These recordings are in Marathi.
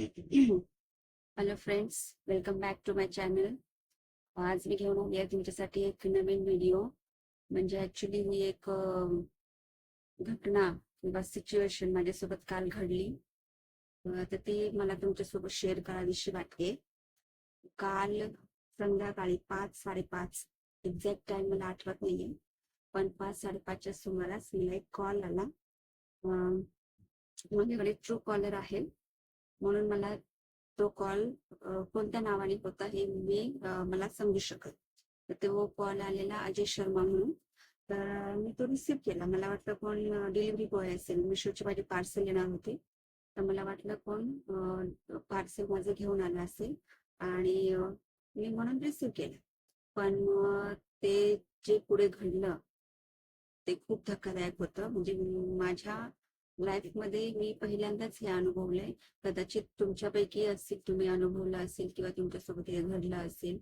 Hello friends welcome back to my channel आज मी घेऊन आली आहे तुमच्यासाठी एक नवीन व्हिडिओ म्हणजे ऍक्च्युली ही एक घटना किंवा सिच्युएशन माझ्यासोबत काल घडली. तर ती मला तुमच्यासोबत शेअर करावीशी वाटते. काल संध्याकाळी पाच साडेपाच एक्झॅक्ट टाइम मला आठवत नाहीये. पण पाच साडेपाचच्या सुमारास मला एक कॉल आला. माझ्याकडे ट्रू कॉलर आहे. म्हणून मला तो कॉल कोणत्या नावाने होता हे मी मला समजू शकत. तर तो कॉल आलेला अजय शर्मा म्हणून. तर मी तो रिसिव्ह केला. मला वाटलं कोण डिलिव्हरी बॉय असेल. मिशोची माझी पार्सल येणार होते. तर मला वाटलं कोण पार्सल माझं घेऊन आलं असेल. आणि मी म्हणून रिसिव्ह केलं. पण ते जे पुढे घडलं ते खूप धक्कादायक होतं. म्हणजे माझ्या लाईफमध्ये मी पहिल्यांदाच हे अनुभवलंय. कदाचित तुमच्यापैकी असेल तुम्ही अनुभवलं असेल किंवा तुमच्यासोबत हे घडलं असेल.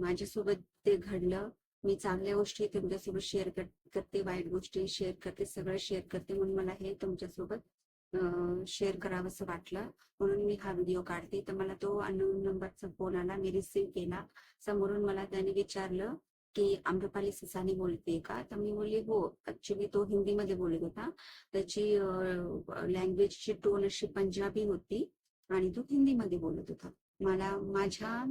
माझ्यासोबत ते घडलं. मी चांगल्या गोष्टी तुमच्यासोबत शेअर करते वाईट गोष्टी शेअर करते सगळं शेअर करते म्हणून मला हे तुमच्यासोबत शेअर करावंसं वाटलं. म्हणून मी हा व्हिडिओ काढते. तर मला तो अननोन नंबरचा फोन आला. मी रिसीव्ह केला. समोरून मला त्याने विचारलं की आम्रपाली ससानी बोलते का? तर मी बोलली हो ऍक्च्युली तो हिंदीमध्ये बोलत होता. त्याची लँग्वेजची टोन अशी पंजाबी होती आणि तो हिंदीमध्ये बोलत होता. मला माझ्या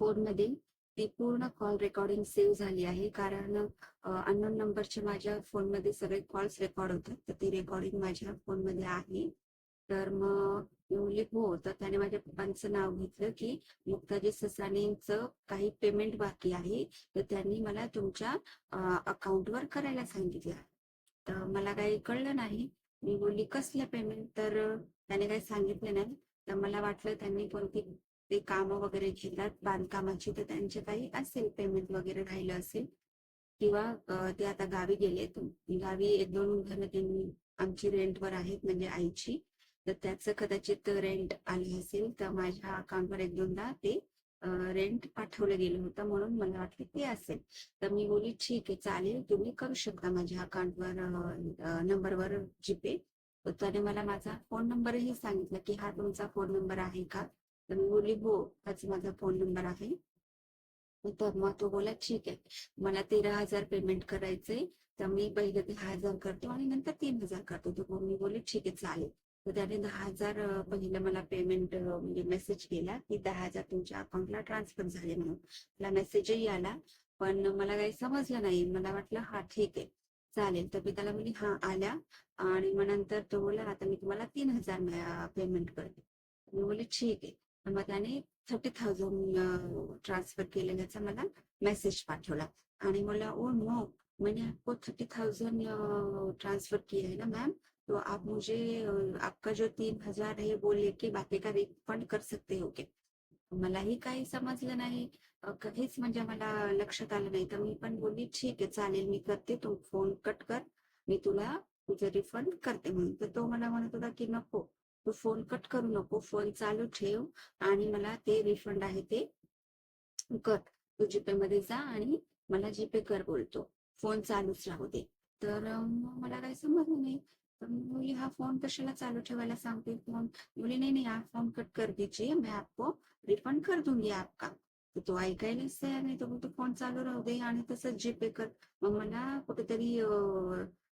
फोनमध्ये ती पूर्ण कॉल रेकॉर्डिंग सेव्ह झाली आहे. कारण अननोन नंबरचे माझ्या फोनमध्ये सगळे कॉल्स रेकॉर्ड होतात. तर ती रेकॉर्डिंग माझ्या फोनमध्ये आहे. तर मग मी म्हणली हो तर त्याने माझ्या पप्पांचं नाव घेतलं की मुक्ताजी ससानेचं काही पेमेंट बाकी आहे. तर त्यांनी मला तुमच्या अकाउंटवर करायला सांगितलं. तर मला काही कळलं नाही. मी बोलली कसलं पेमेंट तर त्याने काही सांगितलं नाही. तर मला वाटलं त्यांनी कोणती ते काम वगैरे घेतात बांधकामाची तर त्यांचे काही असेल पेमेंट वगैरे राहिलं असेल. किंवा ते आता गावी गेले गावी एक दोन घरं त्यांनी आमची रेंटवर आहेत म्हणजे आईची. तर त्याचं कदाचित रेंट आली असेल तर माझ्या अकाउंटवर एक दोनदा ते रेंट पाठवलं गेलं होतं म्हणून मला वाटलं ते असेल. तर मी बोली ठीक आहे चालेल तुम्ही करू शकता माझ्या अकाउंटवर नंबरवर जीपे तर त्याने मला माझा फोन नंबरही सांगितला की हा तुमचा फोन नंबर आहे का? तर मी बोली हो हाच माझा फोन नंबर आहे. तर मग तो बोला ठीक आहे मला तेरा हजार पेमेंट करायचंय तर मी पहिले दहा हजार करतो आणि नंतर तीन हजार करतो. तर मी बोलली ठीक आहे चालेल. तर त्याने दहा हजार पहिलं मला पेमेंट म्हणजे मेसेज केला की दहा हजार तुमच्या अकाउंटला ट्रान्सफर झाले म्हणून. मला मेसेजही आला पण मला काही समजलं नाही. मला वाटलं हा ठीक आहे चालेल. तर मी त्याला म्हणजे हा आल्या. आणि मग नंतर तो बोला आता मी तुम्हाला तीन हजार पेमेंट करते. मी बोले ठीक आहे. तर मग त्याने थर्टी थाउजंड ट्रान्सफर केलेल्याचा मला मेसेज पाठवला. आणि मला ओ नो मैंने आपको थर्टी थाउजंड ट्रान्सफर किया है ना मॅम तो आप मुझे आपका जो तीन हजार है वो लेके बाकी का रिफंड कर सकते हो क्या? मलाही काही समजलं नाही. काहीच म्हणजे मला लक्षात आलं नाही. तर मी पण बोलली ठीक आहे चालेल मी करते. तू फोन कट कर. मी तुला तुझं रिफंड करते. म्हणून तर तो मला म्हणत होता की नको. तू फोन कट करू नको. फोन चालू ठेव आणि मला ते रिफंड आहे ते कर. तू जीपे मध्ये जा आणि मला जीपे कर बोलतो. फोन चालूच राहू दे. तर मला काही समजलं नाही. तर मी हा फोन कशाला चालू ठेवायला सांगते? फोन मुली नाही नाही आप फोन कट कर दीजिए मैं आपको रिफंड कर दूंगी आपका. तर तो ऐकायलाच तयार नाही तो फोन चालू राहू दे आणि तसंच जी पे कर. मग मला कुठेतरी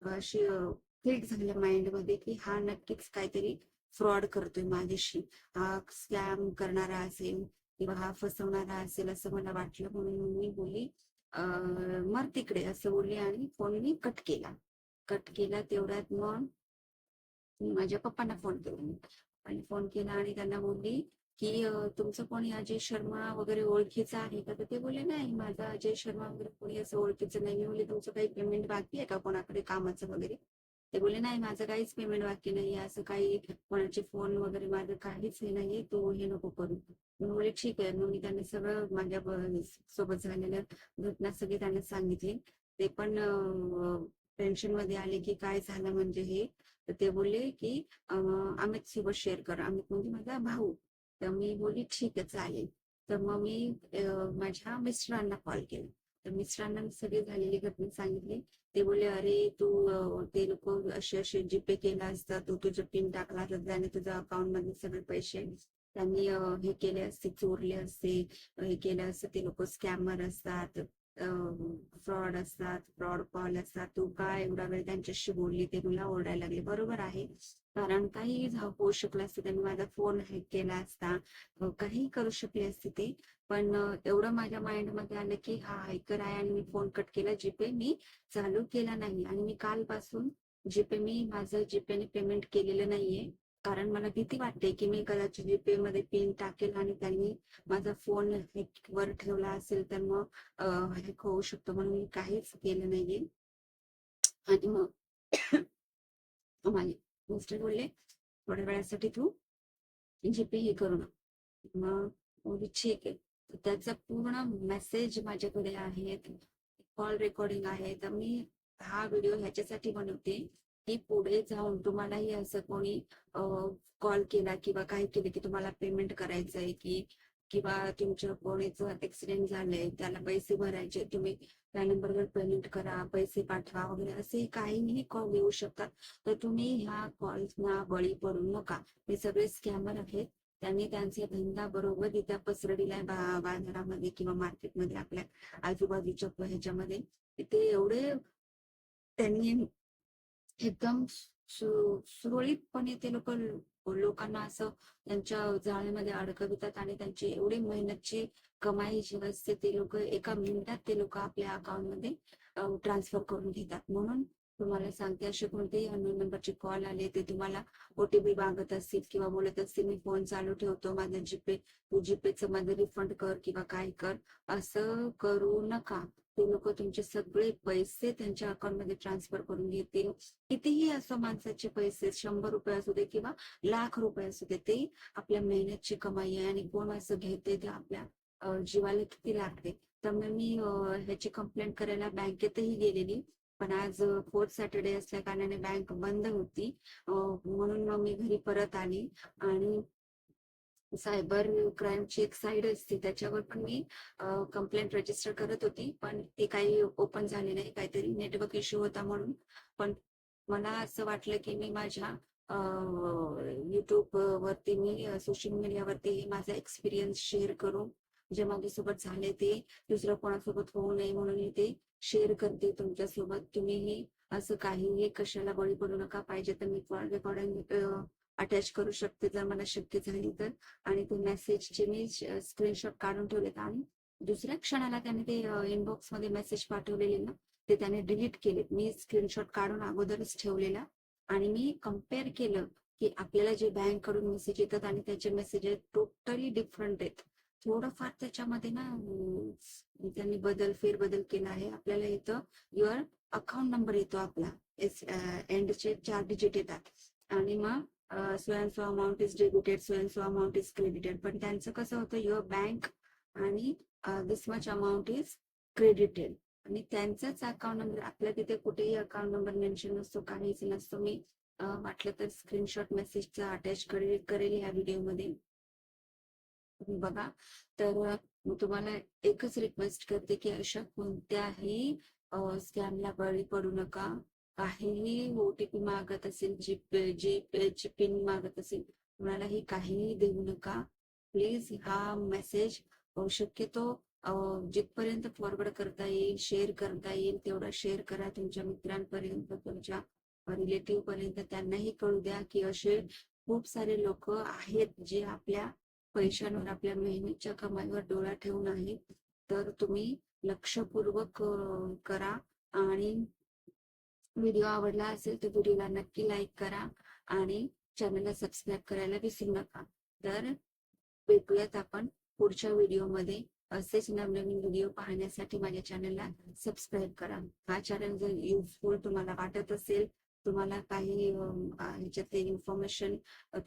अशी क्लिक झालं माइंडमध्ये की हा नक्कीच काहीतरी फ्रॉड करतोय माझ्याशी. हा स्कॅम करणारा असेल किंवा हा फसवणारा असेल असं मला वाटलं म्हणून मी बोली मर तिकडे असं बोलली आणि फोन मी कट केला. कट केला तेवढ्यात मग मी माझ्या पप्पांना फोन केला आणि फोन केला आणि त्यांना बोलली की तुमचं कोणी अजय शर्मा वगैरे ओळखीचं आहे का? तर ते बोलले नाही माझा अजय शर्मा वगैरे कोणी असं ओळखीचं नाही. मी बोलले तुमचं काही पेमेंट बाकी आहे का कोणाकडे कामाचं वगैरे? ते बोलले नाही माझं काहीच पेमेंट बाकी नाही असं काही कोणाचे फोन वगैरे माझं काहीच हे नाहीये. तू हे नको करू. मी बोलले ठीक आहे. मग मी त्यांना सगळं माझ्या सोबत झालेल्या घटना सगळी त्यांना सांगितली. ते पण टेन्शनमध्ये आले की काय झालं म्हणजे हे तर ते बोलले की अमित सोबत शेअर कर. अमित म्हणजे माझा भाऊ. तर मी बोलली ठीक आहे चालेल. तर मग मी माझ्या मिस्टरांना कॉल केला. तर मिस्टरांना सगळी झालेली घटना सांगितली. ते बोलले अरे तू ते लोक असे असे जीपे केला असता. तू तुझं पिन टाकला असता. त्याने तुझ्या अकाउंटमध्ये सगळे पैसे त्यांनी हे केले असते चोरले असते हे केलं असतं. ते लोक स्कॅमर असतात. फ्रॉड असतात फ्रॉड कॉल असतात तू काय एवढा वेळ त्यांच्याशी बोलली ते मला ओरडायला लागले? बरोबर आहे. कारण काही होऊ शकलं असतं. त्यांनी माझा फोन हॅक केला असता. काही काहीही करू शकले असते ते. पण एवढं माझ्या माइंडमध्ये आलं की हा हायकर आहे आणि मी फोन कट केला. जीपे मी चालू केला नाही आणि मी कालपासून जीपे मी माझं जीपेने पेमेंट केलेलं नाहीये. कारण मला भीती वाटते की मी कदाचित जीपे मध्ये पिन टाकेल आणि त्यांनी माझा फोन वर ठेवला असेल तर मग हॅक होऊ शकतो म्हणून मी काहीच केलं नाहीये. आणि मग माझे मिस्टर बोलले थोड्या वेळासाठी तू जीपे हे करू ना. मग ठीक आहे. त्याचा पूर्ण मेसेज माझ्याकडे आहेत कॉल रेकॉर्डिंग आहे. तर मी हा व्हिडिओ ह्याच्यासाठी बनवते. पुढे जाऊन तुम्हालाही असं कोणी कॉल केला किंवा काय केलं की तुम्हाला पेमेंट करायचं आहे की किंवा तुमच्या कोणीचं ऍक्सिडेंट झालंय त्याला पैसे भरायचे तुम्ही त्या नंबरवर पेमेंट करा पैसे पाठवा वगैरे असे काहीही कॉल येऊ शकतात. तर तुम्ही ह्या कॉल्सना बळी पडू नका. हे सगळे स्कॅमर आहेत. त्यांनी त्यांचा धंदा बरोबर रित्या पसरविलाय बाजारामध्ये किंवा मार्केटमध्ये आपल्या आजूबाजूच्या ह्याच्यामध्ये. ते एवढे त्यांनी एकदम सु- सुरळीतपणे ते लोक लोकांना असं त्यांच्या जाळ्यामध्ये अडकवितात आणि त्यांची एवढी मेहनतची कमाई जी असते ते लोक एका मिनिटात ते लोक आपल्या अकाउंटमध्ये ट्रान्सफर करून घेतात. म्हणून तुम्हाला सांगते असे कोणतेही अननोन नंबरचे कॉल आले ते तुम्हाला ओटीपी मागत असतील किंवा बोलत असतील मी फोन चालू ठेवतो माझं जीपे तू जीपेचं माझं रिफंड कर किंवा काय कर असं करू नका. ते लोक तुमचे सगळे पैसे त्यांच्या अकाउंटमध्ये ट्रान्सफर करून घेतील. कितीही असं माणसाचे पैसे शंभर रुपये असू दे किंवा लाख रुपये असू दे ते आपल्या मेहनतची कमाई आहे आणि कोण असं घेते ते आपल्या जीवाला किती लागते. त्यामुळे मी ह्याची कंप्लेंट करायला बँकेतही गेलेली. पण आज फोर्थ सॅटर्डे असल्या कारणाने बँक बंद होती. म्हणून मग मी घरी परत आली आणि सायबर क्राईमची एक साईड असते त्याच्यावर पण मी कंप्लेंट रजिस्टर करत होती. पण ते काही ओपन झाले नाही काहीतरी नेटवर्क इश्यू होता म्हणून. पण मला असं वाटलं की मी माझ्या युट्यूब वरती मी सोशल मीडियावरती माझा एक्सपिरियन्स शेअर करू. जे माझ्यासोबत झाले ते दुसरं कोणासोबत होऊ नये म्हणून मी ते शेअर करते तुमच्यासोबत. तुम्हीही असं काहीही कशाला बळी पडू नका. पाहिजे तर मी रेकॉर्डिंग अटॅच करू शकते जर मला शक्य झाली तर. आणि ते मेसेजचे मी स्क्रीनशॉट काढून ठेवलेत आणि दुसऱ्या क्षणाला त्याने ते इनबॉक्समध्ये मेसेज पाठवलेले ना ते त्याने डिलीट केलेत. मी स्क्रीनशॉट काढून अगोदरच ठेवलेला. आणि मी कंपेअर केलं की आपल्याला जे बँककडून मेसेज येतात आणि त्याचे मेसेज टोटली डिफरंट आहेत. थोडंफार त्याच्यामध्ये ना त्यांनी बदल फेरबदल केला आहे. आपल्याला इथं युअर अकाउंट नंबर येतो आपला. एस एंडचे चार डिजिट येतात. आणि मग स्वयं सो अमाऊंट इज डेबिटेड स्वयं सो अमाऊंट इज क्रेडिटेड पण त्यांचं कसं होतं युअर बँक आणि this much amount is credited आणि त्यांचाच अकाउंट नंबर आपल्या तिथे कुठेही अकाउंट नंबर मेन्शन नसतो काहीच नसतो. मी अं, वाटलं तर स्क्रीनशॉट मेसेजचा अटॅच करेल करेल ह्या व्हिडिओमध्ये तुम्ही बघा. तर मी तुम्हाला एकच रिक्वेस्ट करते की अशा कोणत्याही स्कॅमला बळी पडू नका. काहीही ओटीपी मागत असेल जी जी जीपे पिन मागत असेल कुणालाही काहीही देऊ नका. प्लीज हा मेसेज शक्यतो जिथपर्यंत फॉरवर्ड करता येईल शेअर करता येईल तेवढा शेअर करा. तुमच्या मित्रांपर्यंत तुमच्या रिलेटिव्ह पर्यंत त्यांनाही कळू द्या की असे खूप सारे लोक आहेत जे आपल्या पैशांवर आपल्या मेहनतच्या कमाईवर डोळा ठेवून आहे तर तुम्ही लक्षपूर्वक करा. आणि व्हिडिओ आवडला असेल तर व्हिडिओला नक्की लाईक करा आणि चॅनलला सबस्क्राईब करायला विसरू नका. तर भेटूयात आपण पुढच्या व्हिडिओमध्ये. असेच नवनवीन व्हिडिओ पाहण्यासाठी माझ्या चॅनलला सबस्क्राईब करा. हा चॅनल जर युजफुल तुम्हाला वाटत असेल तुम्हाला काही अं, ह्याच्यातले इन्फॉर्मेशन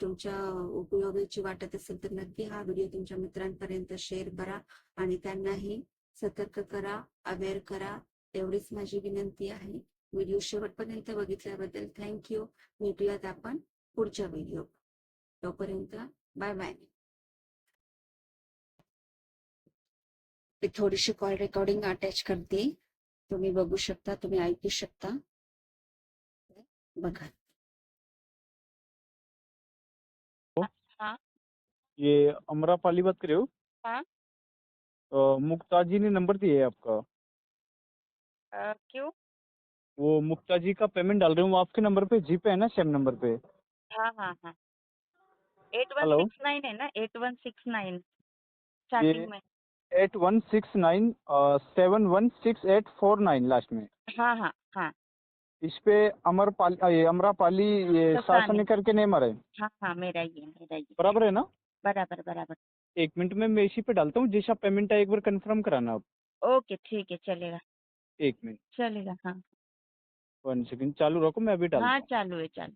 तुमच्या उपयोगाची वाटत असेल तर नक्की हा व्हिडिओ तुमच्या मित्रांपर्यंत शेअर करा आणि त्यांनाही सतर्क करा अवेअर करा. एवढीच माझी विनंती आहे. व्हिडिओ शेवटपर्यंत बघितल्याबद्दल थँक्यू भेटूयात आपण पुढच्या व्हिडिओ तोपर्यंत बाय बाय थोडीशी कॉल रेकॉर्डिंग अटॅच करते. तुम्ही बघू शकता तुम्ही ऐकू शकता. बघा. ये अमरापाली बात कर रहे हो. हाँ। अ, मुक्ता जी ने नंबर दिया है आपका. अ, क्यों? वो मुक्ता जी का पेमेंट डाल रहे हूँ वो आपके नंबर पे जी पे है ना सेम नंबर पे? हाँ हाँ हाँ. Eight one hello. Six nine है ना eight one six nine starting में. Eight one six nine seven one six eight four nine last में. हाँ हाँ. इस पे अमरपाली पाली ये अमरापाली ये ससानी। सासनी करके नहीं मरे? है हाँ हाँ मेरा ही है मेरा ही बराबर है ना? बराबर बराबर। एक मिनट में मैं इसी पे डालता हूँ जैसा पेमेंट है एक बार कंफर्म कराना आप ओके ठीक है चलेगा। एक मिनट। चलेगा हाँ। वन सेकंड चालू रखो मैं अभी डालता हाँ। चालू है चालू।